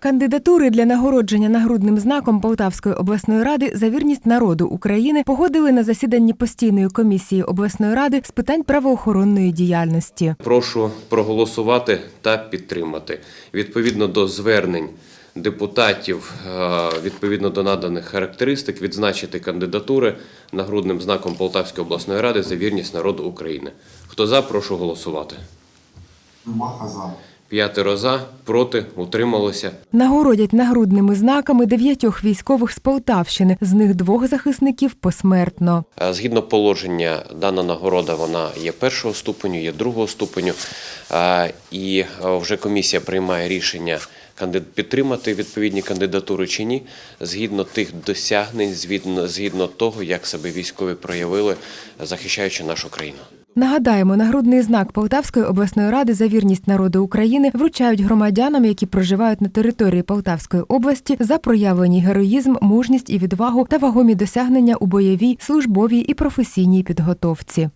Кандидатури для нагородження нагрудним знаком Полтавської обласної ради за вірність народу України погодили на засіданні постійної комісії обласної ради з питань правоохоронної діяльності. Прошу проголосувати та підтримати. Відповідно до звернень депутатів, е, відповідно до наданих характеристик, відзначити кандидатури нагрудним знаком Полтавської обласної ради за вірність народу України. Хто за, прошу голосувати. Маха за. П'ятеро за, проти, утрималося. Нагородять нагрудними знаками дев'ятьох військових з Полтавщини, з них двох захисників посмертно. Згідно положення, дана нагорода вона є першого ступеню, є другого ступеню. І вже комісія приймає рішення підтримати відповідні кандидатури чи ні, згідно тих досягнень, згідно, згідно того, як себе військові проявили, захищаючи нашу країну. Нагадаємо, нагрудний знак Полтавської обласної ради за вірність народу України вручають громадянам, які проживають на території Полтавської області, за проявлені героїзм, мужність і відвагу та вагомі досягнення у бойовій, службовій і професійній підготовці.